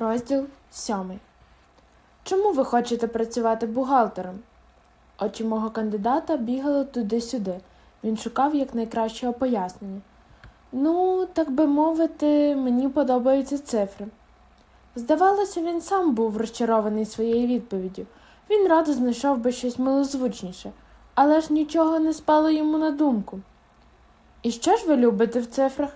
Розділ сьомий. Чому ви хочете працювати бухгалтером? Очі мого кандидата бігали туди-сюди. Він шукав якнайкращого пояснення. Ну, так би мовити, мені подобаються цифри. Здавалося, він сам був розчарований своєю відповіддю. Він радо знайшов би щось милозвучніше, але ж нічого не спало йому на думку. І що ж ви любите в цифрах?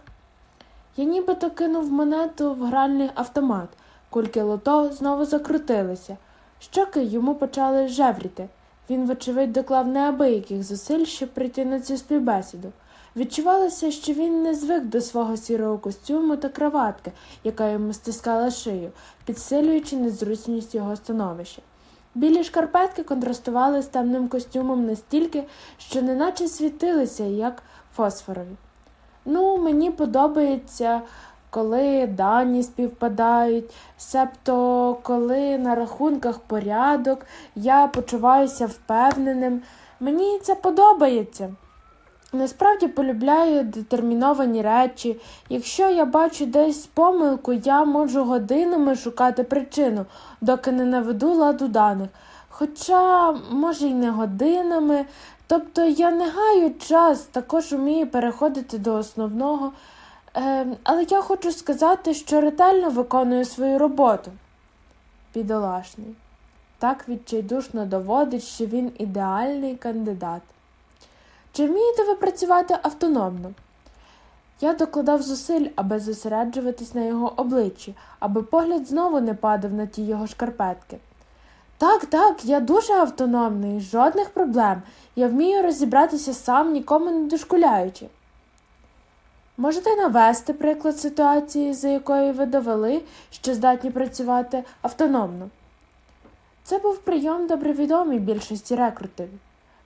Я нібито кинув монету в гральний автомат. Кульки лото знову закрутилися. Щоки йому почали жевріти. Він, вочевидь, доклав неабияких зусиль, щоб прийти на цю співбесіду. Відчувалося, що він не звик до свого сірого костюму та краватки, яка йому стискала шию, підсилюючи незручність його становища. Білі шкарпетки контрастували з темним костюмом настільки, що неначе світилися, як фосфорові. Ну, мені подобається, коли дані співпадають, себто коли на рахунках порядок, я почуваюся впевненим. Мені це подобається. Насправді полюбляю детерміновані речі. Якщо я бачу десь помилку, я можу годинами шукати причину, доки не наведу ладу даних. Хоча, може, й не годинами. Тобто я не гаю час, також вмію переходити до основного. Е, але я хочу сказати, що ретельно виконую свою роботу. Бідолашний. Так відчайдушно доводить, що він ідеальний кандидат. Чи вмієте ви працювати автономно? Я докладав зусиль, аби зосереджуватись на його обличчі, аби погляд знову не падав на ті його шкарпетки. Так, так, я дуже автономний, жодних проблем. Я вмію розібратися сам, нікому не дошкуляючи. Можете навести приклад ситуації, за якою ви довели, що здатні працювати автономно? Це був прийом добре відомий більшості рекрутів.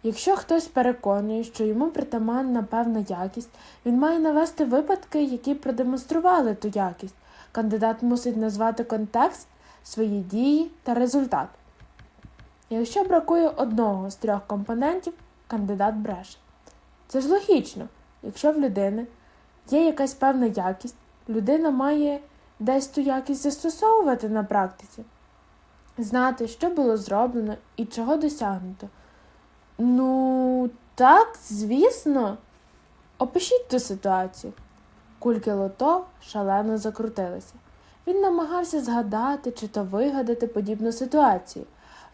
Якщо хтось переконує, що йому притаманна певна якість, він має навести випадки, які продемонстрували ту якість. Кандидат мусить назвати контекст, свої дії та результат. Якщо бракує одного з трьох компонентів, кандидат бреше. Це ж логічно. Якщо в людини є якась певна якість, людина має десь ту якість застосовувати на практиці, знати, що було зроблено і чого досягнуто. Ну, так, звісно. Опишіть ту ситуацію. Кульки лото шалено закрутилися. Він намагався згадати чи то вигадати подібну ситуацію.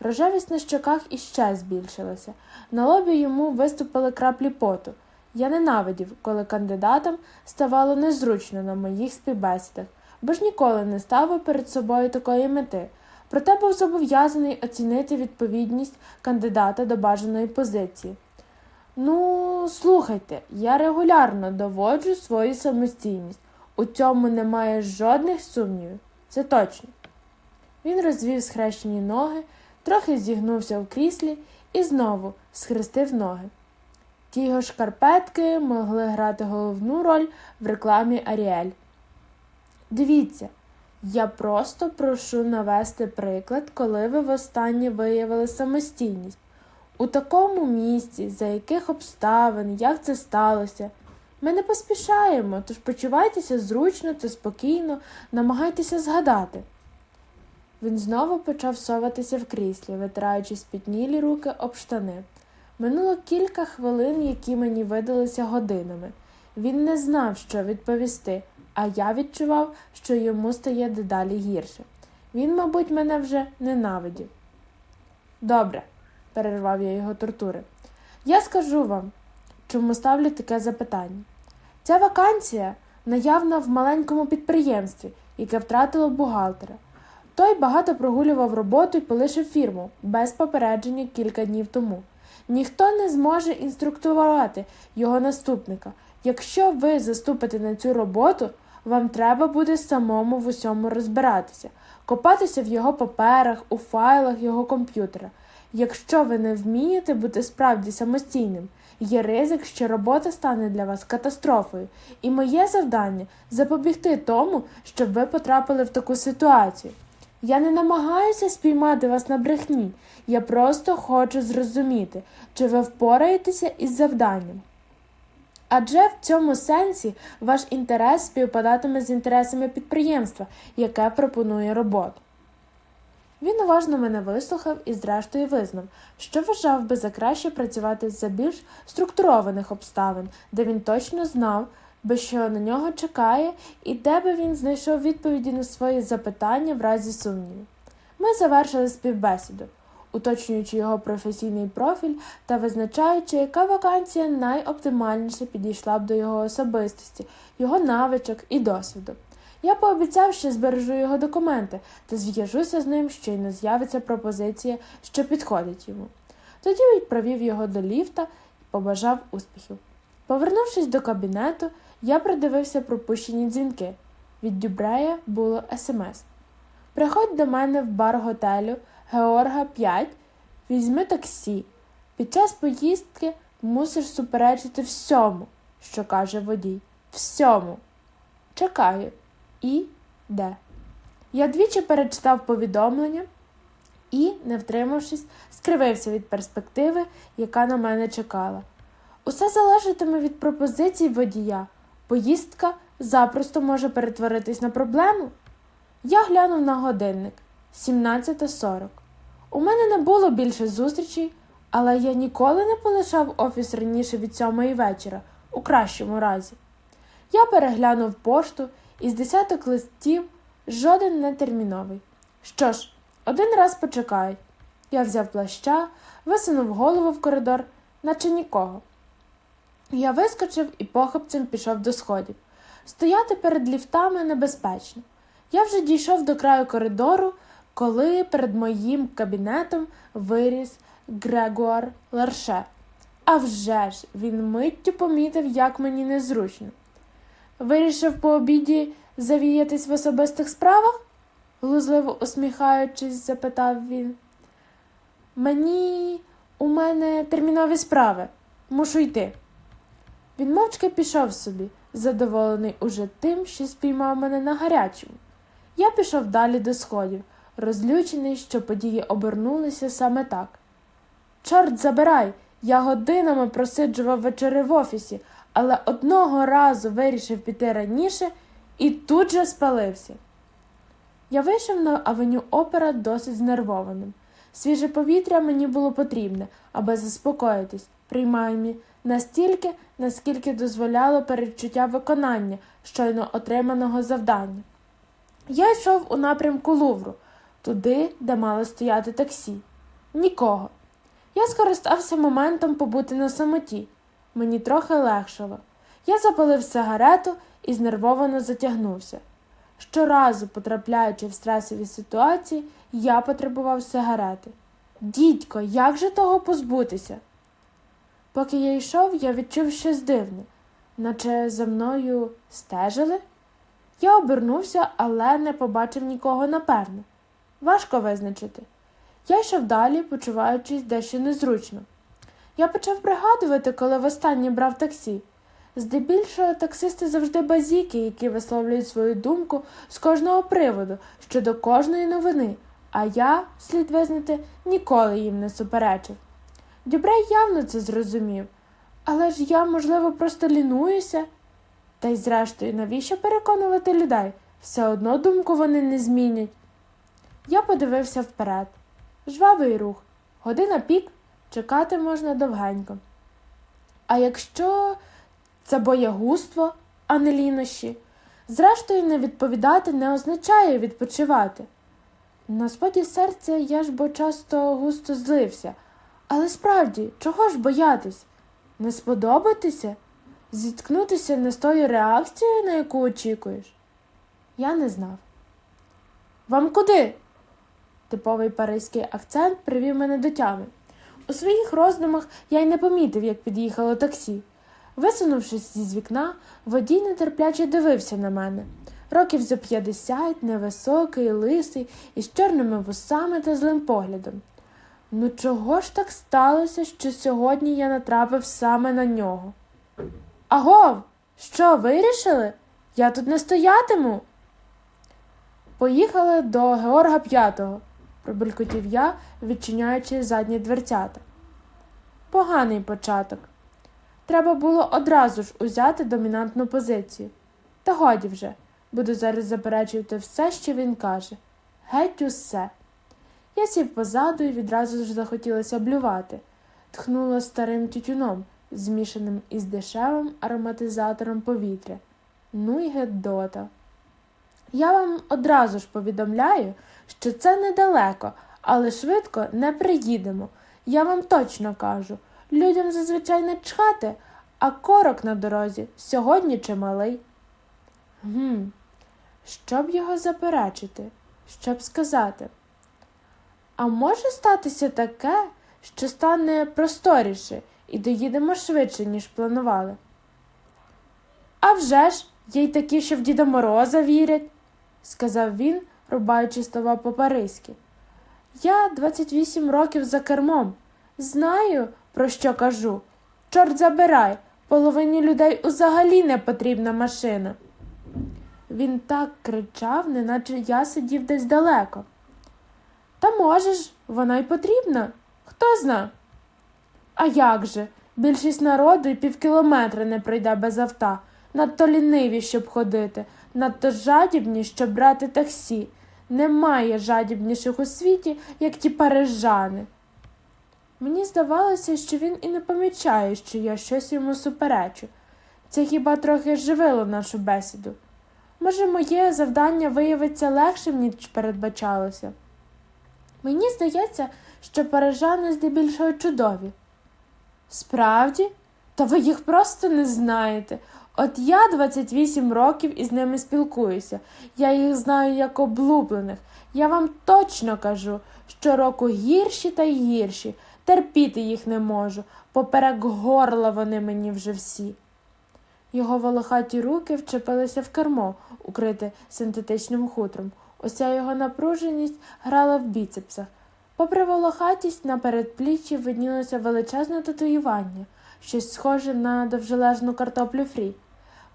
Рожевість на щоках іще збільшилася. На лобі йому виступили краплі поту. Я ненавидів, коли кандидатам ставало незручно на моїх співбесідах, бо ж ніколи не ставив перед собою такої мети. Проте був зобов'язаний оцінити відповідність кандидата до бажаної позиції. Ну, слухайте, я регулярно доводжу свою самостійність. У цьому немає жодних сумнівів. Це точно. Він розвів схрещені ноги, трохи зігнувся в кріслі і знову схрестив ноги. Ті його шкарпетки могли грати головну роль в рекламі Аріель. Дивіться, я просто прошу навести приклад, коли ви востаннє виявили самостійність. У такому місці, за яких обставин, як це сталося. Ми не поспішаємо, тож почувайтеся зручно та спокійно, намагайтеся згадати. Він знову почав соватися в кріслі, витираючи спітнілі руки об штани. Минуло кілька хвилин, які мені видалися годинами. Він не знав, що відповісти, а я відчував, що йому стає дедалі гірше. Він, мабуть, мене вже ненавидів. Добре, перервав я його тортури. Я скажу вам, чому ставлю таке запитання. Ця вакансія наявна в маленькому підприємстві, яке втратило бухгалтера. Той багато прогулював роботу і полишив фірму без попередження кілька днів тому. Ніхто не зможе інструктувати його наступника. Якщо ви заступите на цю роботу, вам треба буде самому в усьому розбиратися, копатися в його паперах, у файлах його комп'ютера. Якщо ви не вмієте бути справді самостійним, є ризик, що робота стане для вас катастрофою, і моє завдання запобігти тому, щоб ви потрапили в таку ситуацію. Я не намагаюся спіймати вас на брехні, я просто хочу зрозуміти, чи ви впораєтеся із завданням. Адже в цьому сенсі ваш інтерес співпадатиме з інтересами підприємства, яке пропонує роботу. Він уважно мене вислухав і, зрештою, визнав, що вважав би за краще працювати за більш структурованих обставин, де він точно знав, би що на нього чекає, і де би він знайшов відповіді на свої запитання в разі сумнівів. Ми завершили співбесіду, уточнюючи його професійний профіль та визначаючи, яка вакансія найоптимальніше підійшла б до його особистості, його навичок і досвіду. Я пообіцяв, що збережу його документи та зв'яжуся з ним, щойно з'явиться пропозиція, що підходить йому. Тоді відправив його до ліфта і побажав успіхів. Повернувшись до кабінету, я придивився пропущені дзвінки. Від Дюбрея було смс. Приходь до мене в бар готелю Георга 5, візьми таксі. Під час поїздки мусиш суперечити всьому, що каже водій. Всьому. Чекаю. І де. Я двічі перечитав повідомлення і, не втримавшись, скривився від перспективи, яка на мене чекала. Усе залежатиме від пропозицій водія. Поїздка запросто може перетворитись на проблему. Я глянув на годинник 17.40. У мене не було більше зустрічей, але я ніколи не полишав офіс раніше від сьомої вечора, у кращому разі. Я переглянув пошту із десяток листів, жоден не терміновий. Що ж, один раз почекають. Я взяв плаща, висунув голову в коридор, наче нікого. Я вискочив і похопцем пішов до сходів. Стояти перед ліфтами небезпечно. Я вже дійшов до краю коридору, коли перед моїм кабінетом виріс Грегуар Ларше. А вже ж він миттю помітив, як мені незручно. Вирішив по обіді завіятись в особистих справах? глузливо усміхаючись, запитав він. Мені у мене термінові справи. Мушу йти. Він мовчки пішов собі, задоволений уже тим, що спіймав мене на гарячому. Я пішов далі до сходів, розлючений, що події обернулися саме так. Чорт забирай! Я годинами просиджував вечори в офісі, але одного разу вирішив піти раніше і тут же спалився. Я вийшов на авеню опера досить знервованим. Свіже повітря мені було потрібне, аби заспокоїтись, принаймні настільки, наскільки дозволяло передчуття виконання щойно отриманого завдання. Я йшов у напрямку Лувру, туди, де мало стояти таксі. Нікого. Я скористався моментом побути на самоті. Мені трохи легшало. Я запалив сигарету і знервовано затягнувся. Щоразу, потрапляючи в стресові ситуації, я потребував сигарети. Дідько, як же того позбутися? Поки я йшов, я відчув щось дивне, наче за мною стежили. Я обернувся, але не побачив нікого напевно. Важко визначити. Я йшов далі, почуваючись дещо незручно. Я почав пригадувати, коли востаннє брав таксі. Здебільшого таксисти завжди базіки, які висловлюють свою думку з кожного приводу щодо кожної новини, а я, слід визнати, ніколи їм не суперечив. Дюбрей явно це зрозумів, але ж я, можливо, просто лінуюся. Та й, зрештою, навіщо переконувати людей? Все одно думку вони не змінять. Я подивився вперед. Жвавий рух, година пік, чекати можна довгенько. А якщо це боягузтво, а не лінощі, зрештою, не відповідати не означає відпочивати. На споді серця я ж бо часто густо злився, але справді, чого ж боятись? Не сподобатися? Зіткнутися не з тою реакцією, на яку очікуєш? Я не знав. Вам куди? Типовий паризький акцент привів мене до тями. У своїх роздумах я й не помітив, як під'їхало таксі. Висунувшись зі вікна, водій нетерпляче дивився на мене. Років за п'ятдесят, невисокий, лисий, із чорними вусами та злим поглядом. Ну чого ж так сталося, що сьогодні я натрапив саме на нього? Агов, що, вирішили? Я тут не стоятиму. Поїхали до Георга П'ятого, пробелькотів я, відчиняючи задні дверцята. Поганий початок. Треба було одразу ж узяти домінантну позицію. Та годі вже, буду зараз заперечувати все, що він каже. Геть усе. Я сів позаду і відразу ж захотілося блювати. Тхнуло старим тютюном, змішаним із дешевим ароматизатором повітря. Ну й гедота. Я вам одразу ж повідомляю, що це недалеко, але швидко не приїдемо. Я вам точно кажу. Людям зазвичай не чхати, а корок на дорозі сьогодні чималий. Гм, щоб його заперечити, щоб сказати. А може статися таке, що стане просторіше і доїдемо швидше, ніж планували. А вже ж, є й такі, що в Діда Мороза вірять, сказав він, рубаючи слова по-паризьки. Я 28 років за кермом. Знаю, про що кажу. Чорт забирай, половині людей взагалі не потрібна машина. Він так кричав, неначе я сидів десь далеко. Та можеш, вона й потрібна. Хто зна? А як же? Більшість народу й півкілометра не пройде без авто. Надто ліниві, щоб ходити, надто жадібні, щоб брати таксі. Немає жадібніших у світі, як ті парижани. Мені здавалося, що він і не помічає, що я щось йому суперечу. Це хіба трохи живило нашу бесіду. Може, моє завдання виявиться легшим, ніж передбачалося. Мені здається, що парижани здебільшого чудові. Справді, та ви їх просто не знаєте. От я 28 років із ними спілкуюся. Я їх знаю як облуплених. Я вам точно кажу, що року гірші та гірші. Терпіти їх не можу. Поперек горла вони мені вже всі. Його волохаті руки вчепилися в кермо, укрите синтетичним хутром. Уся його напруженість грала в біцепсах. Попри волохатість, на передпліччі виднілося величезне татуювання, щось схоже на довжележну картоплю фрі.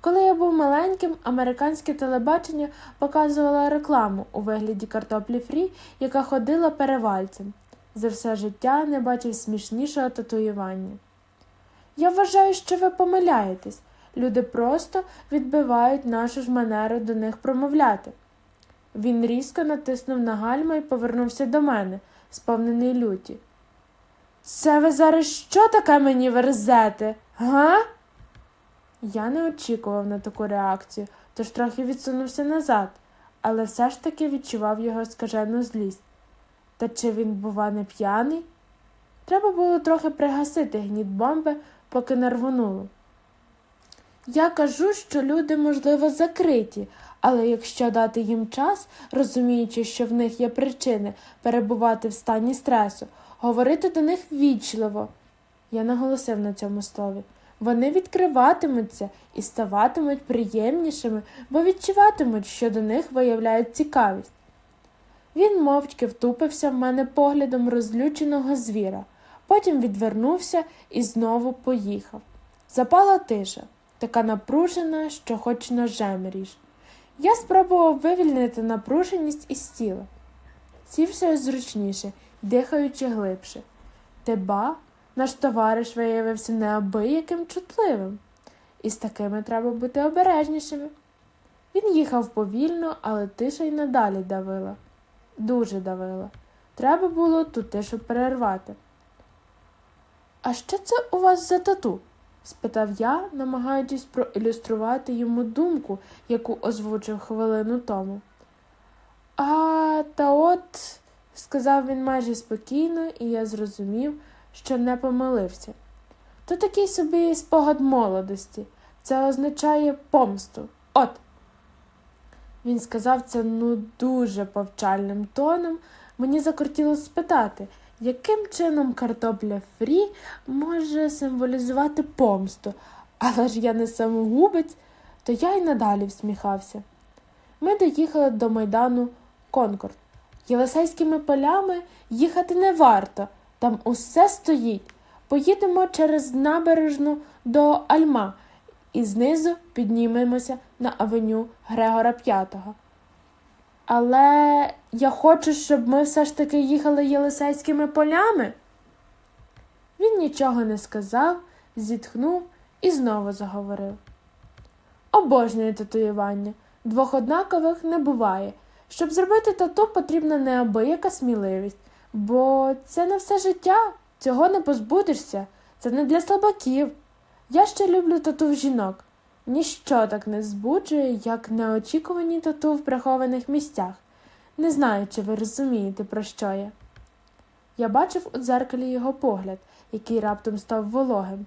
Коли я був маленьким, американське телебачення показувало рекламу у вигляді картоплі фрі, яка ходила перевальцем. За все життя не бачив смішнішого татуювання. Я вважаю, що ви помиляєтесь. Люди просто відбивають нашу ж манеру до них промовляти. Він різко натиснув на гальма і повернувся до мене, сповнений люті. Це ви зараз що таке мені верзете? Га? Я не очікував на таку реакцію, тож трохи відсунувся назад, але все ж таки відчував його скажену злість. Та чи він, бува, не п'яний? Треба було трохи пригасити гніт бомби, поки не рвонуло. Я кажу, що люди, можливо, закриті, але якщо дати їм час, розуміючи, що в них є причини перебувати в стані стресу, говорити до них вічливо. Я наголосив на цьому слові. Вони відкриватимуться і ставатимуть приємнішими, бо відчуватимуть, що до них виявляють цікавість. Він мовчки втупився в мене поглядом розлюченого звіра, потім відвернувся і знову поїхав. Запала тиша, така напружена, що хоч ножем ріж. Я спробував вивільнити напруженість із тіла. Сівся зручніше, дихаючи глибше. Теба, наш товариш виявився неабияким чутливим, і з такими треба бути обережнішими. Він їхав повільно, але тиша й надалі давила. Дуже давила. Треба було ту тишу перервати. А що це у вас за тату? Спитав я, намагаючись проілюструвати йому думку, яку озвучив хвилину тому. А, та от, сказав він майже спокійно, і я зрозумів, що не помилився. То такий собі спогад молодості. Це означає помсту. От. Він сказав це ну дуже повчальним тоном. Мені закортіло спитати, яким чином картопля фрі може символізувати помсту, але ж я не самогубець, то я й надалі всміхався. Ми доїхали до майдану Конкорд. Єлисейськими полями їхати не варто, там усе стоїть. Поїдемо через набережну до Альма і знизу піднімемося на авеню Грегора П'ятого. Але я хочу, щоб ми все ж таки їхали Єлисейськими полями. Він нічого не сказав, зітхнув і знову заговорив. Обожнюю татуювання. Двох однакових не буває. Щоб зробити тату, потрібна неабияка сміливість, бо це не все життя, цього не позбудешся, це не для слабаків. Я ще люблю тату в жінок. Ніщо так не збуджує, як неочікувані тату в прихованих місцях. Не знаю, чи ви розумієте, про що я. Я бачив у дзеркалі його погляд, який раптом став вологим.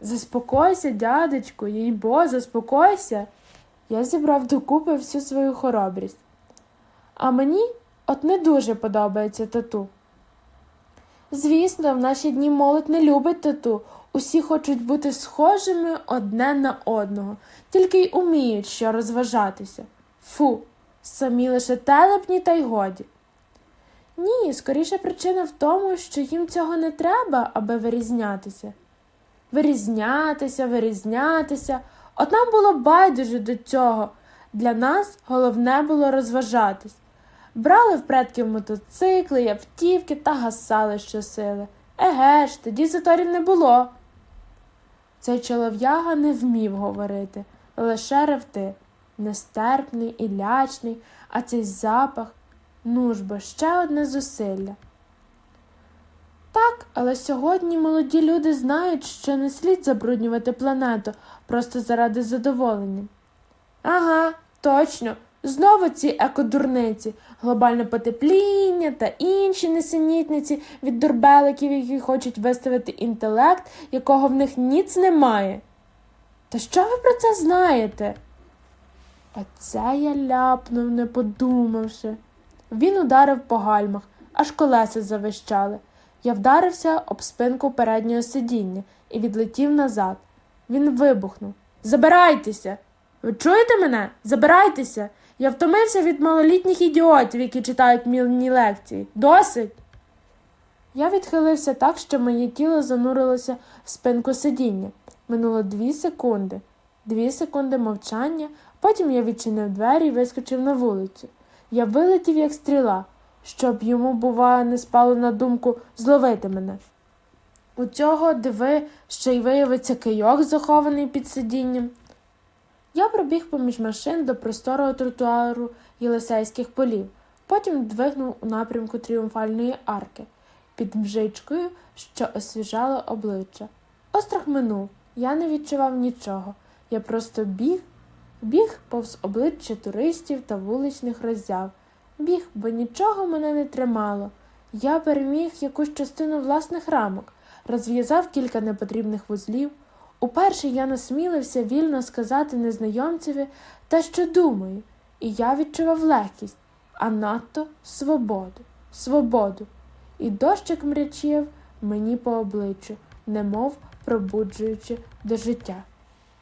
Заспокойся, дядечку, їй бо, заспокойся. Я зібрав докупи всю свою хоробрість. А мені от не дуже подобається тату. Звісно, в наші дні молодь не любить тату. Усі хочуть бути схожими одне на одного, тільки й уміють що розважатися. Фу, самі лише телепні та й годі. Ні, скоріше причина в тому, що їм цього не треба, аби вирізнятися. Вирізнятися, вирізнятися. От нам було байдуже до цього. Для нас головне було розважатись. Брали в предків мотоцикли, й автівки та гасали щосили. Еге ж, тоді заторів не було. Цей чолов'яга не вмів говорити, лише ревти. Нестерпний і лячний, а цей запах ну ж бо ще одне зусилля. Так, але сьогодні молоді люди знають, що не слід забруднювати планету просто заради задоволення. Ага, точно. Знову ці екодурниці, глобальне потепління та інші несенітниці від дурбеликів, які хочуть виставити інтелект, якого в них ніц немає. Та що ви про це знаєте? Оце я ляпнув, не подумавши. Він ударив по гальмах, аж колеса завищали. Я вдарився об спинку переднього сидіння і відлетів назад. Він вибухнув. Забирайтеся! Ви чуєте мене? Забирайтеся! Я втомився від малолітніх ідіотів, які читають мільні лекції. Досить. Я відхилився так, що моє тіло занурилося в спинку сидіння. Минуло дві секунди, дві секунди мовчання, потім я відчинив двері і вискочив на вулицю. Я вилетів, як стріла, щоб йому, бува, не спало на думку зловити мене. У цього диви ще й виявиться кийок, захований під сидінням. Я пробіг поміж машин до просторого тротуару Єлисейських полів, потім двигнув у напрямку тріумфальної арки під мжичкою, що освіжала обличчя. Острах минув, я не відчував нічого. Я просто біг, біг повз обличчя туристів та вуличних роззяв. Біг, бо нічого мене не тримало. Я переміг якусь частину власних рамок, розв'язав кілька непотрібних вузлів. Уперше я насмілився вільно сказати незнайомцеві те, що думаю, і я відчував легкість, а надто свободу, свободу. І дощик мрячів мені по обличчю, немов пробуджуючи до життя.